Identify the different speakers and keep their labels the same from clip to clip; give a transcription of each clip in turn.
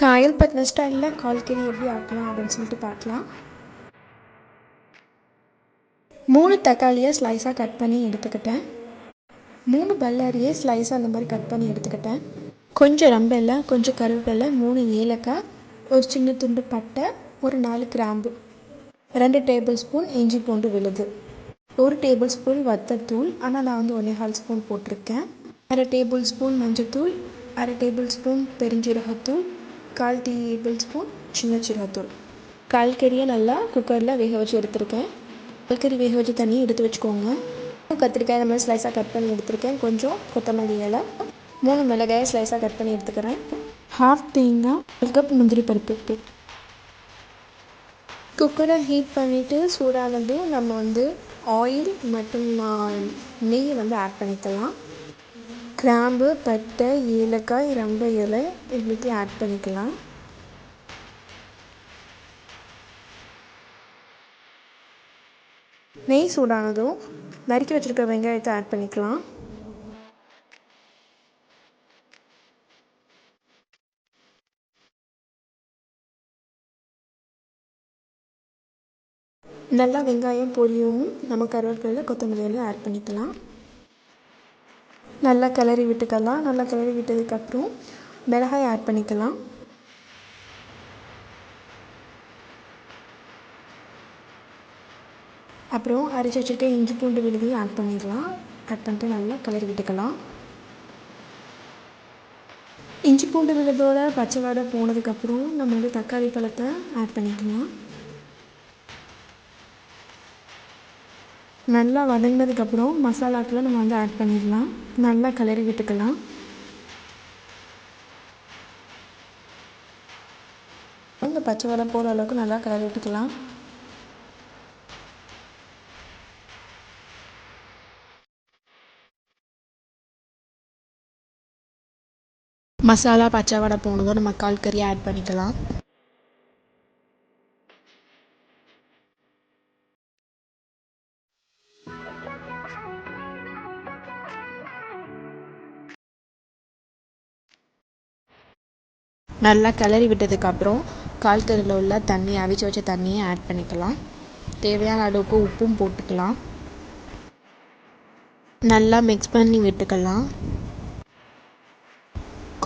Speaker 1: காயல் பட்டின ஸ்டைலில் கால்கறி எப்படி ஆக்கலாம் அப்படின்னு சொல்லிட்டு பார்க்கலாம். மூணு தக்காளியை ஸ்லைஸாக கட் பண்ணி எடுத்துக்கிட்டேன். மூணு பல்லாரியை ஸ்லைஸாக அந்த மாதிரி கட் பண்ணி எடுத்துக்கிட்டேன். கொஞ்சம் ரம்பெல்லாம் கொஞ்சம் கருவேப்பிலை மூணு ஏலக்காய் ஒரு சின்ன துண்டு பட்டை ஒரு நாலு கிராம்பு ரெண்டு டேபிள் ஸ்பூன் இஞ்சி பூண்டு விழுது. ஒரு டேபிள் ஸ்பூன் வத்தத்தூள் ஆனால் நான் வந்து ஒன்றே கால் ஸ்பூன் போட்டிருக்கேன். அரை டேபிள் ஸ்பூன் மஞ்சத்தூள் அரை டேபிள் ஸ்பூன் பெருஞ்சீரகத்தூள் கால் டேபிள் ஸ்பூன் சின்ன சின்னத்தூள் கால் கறியை நல்லா குக்கரில் வேக வச்சு எடுத்திருக்கேன். கால்கறி வேக வச்சு தண்ணி எடுத்து வச்சுக்கோங்க. கத்திரிக்காய் இந்த மாதிரி ஸ்லைஸாக கட் பண்ணி எடுத்திருக்கேன். கொஞ்சம் கொத்தமல்லி இலை. மூணு மிளகாயை ஸ்லைஸாக கட் பண்ணி எடுத்துக்கிறேன். ஹாஃப் தேங்காய் ஒரு கப் முந்திரி பருப்பு குக்கரை ஹீட் பண்ணிவிட்டு சூடானதும் நம்ம வந்து ஆயில் மற்றும் நெய் வந்து ஆட் பண்ணிக்கலாம். கிராம்பு பட்டை ஏலக்காய் ரம்ப இலை எல்லாத்தையும் ஆட் பண்ணிக்கலாம். நெய் சூடானதும் நறுக்கி வச்சுருக்க வெங்காயத்தை ஆட் பண்ணிக்கலாம். நல்லா வெங்காயம் பொரியவும் நம்ம கருவேப்பிலை கொத்தமல்லி ஆட் பண்ணிக்கலாம். நல்லா கிளறி விட்டுக்கலாம். நல்லா கிளறி விட்டதுக்கப்புறம் மிளகாய் ஆட் பண்ணிக்கலாம். அப்புறம் அரைச்சி வச்சுருக்க இஞ்சி பூண்டு விழுதையும் ஆட் பண்ணிடலாம். ஆட் பண்ணிட்டு நல்லா கிளறி விட்டுக்கலாம். இஞ்சி பூண்டு விழுதோட பச்சை வாடை போனதுக்கப்புறம் நம்ம வந்து தக்காளி பழத்தை ஆட் பண்ணிக்கலாம். நல்லா வதங்கினதுக்கப்புறம் மசாலாக்களை நம்ம வந்து ஆட் பண்ணிடலாம். நல்லா கிளறி விட்டுக்கலாம். இந்த பச்சை வடை போகிற அளவுக்கு நல்லா கிளறி விட்டுக்கலாம். மசாலா பச்சை வடை போனதும் நம்ம கால் கறி ஆட் பண்ணிக்கலாம். நல்லா கிளறி விட்டதுக்கப்புறம் கால் உள்ள தண்ணி அவிச்சு வச்ச தண்ணியை ஆட் பண்ணிக்கலாம். தேவையான அளவுக்கு உப்பும் போட்டுக்கலாம். நல்லா மிக்ஸ் பண்ணி விட்டுக்கலாம்.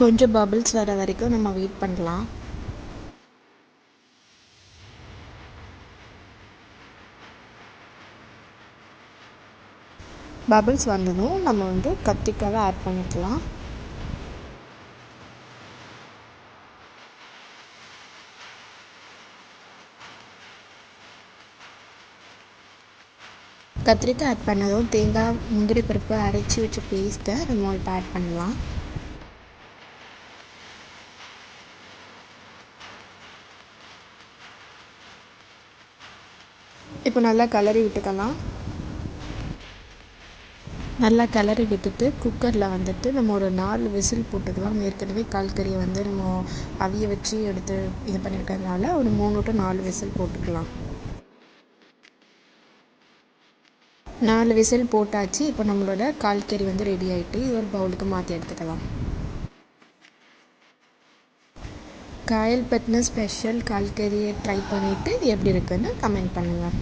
Speaker 1: கொஞ்சம் பபிள்ஸ் வர வரைக்கும் நம்ம வெயிட் பண்ணலாம். பபிள்ஸ் வந்ததும் நம்ம வந்து கத்திரிக்காவை ஆட் பண்ணிக்கலாம். கத்திரிக்காய் ஆட் பண்ணதும் தேங்காய் முந்திரி பருப்பு அரைச்சி வச்ச பேஸ்ட்டை நம்ம இப்போ ஆட் பண்ணலாம். இப்போ நல்லா கலரி விட்டுக்கலாம். நல்லா கிளறி விட்டுட்டு குக்கரில் வந்துட்டு நம்ம ஒரு நாலு விசில் போட்டுக்கலாம். ஏற்கனவே கால்கறியை வந்து நம்ம அவிய வச்சு எடுத்து இது பண்ணியிருக்கிறதுனால ஒரு மூணு டு நாலு விசில் போட்டுக்கலாம். நாலு விசில் போட்டாச்சு. இப்போ நம்மளோட கால்கறி வந்து ரெடி ஆகிட்டு ஒரு பவுலுக்கு மாற்றி எடுத்துக்கலாம். காயல்பட்டினம் ஸ்பெஷல் கால்கறியை ட்ரை பண்ணிவிட்டு எப்படி இருக்குன்னு கமெண்ட் பண்ணுங்கள்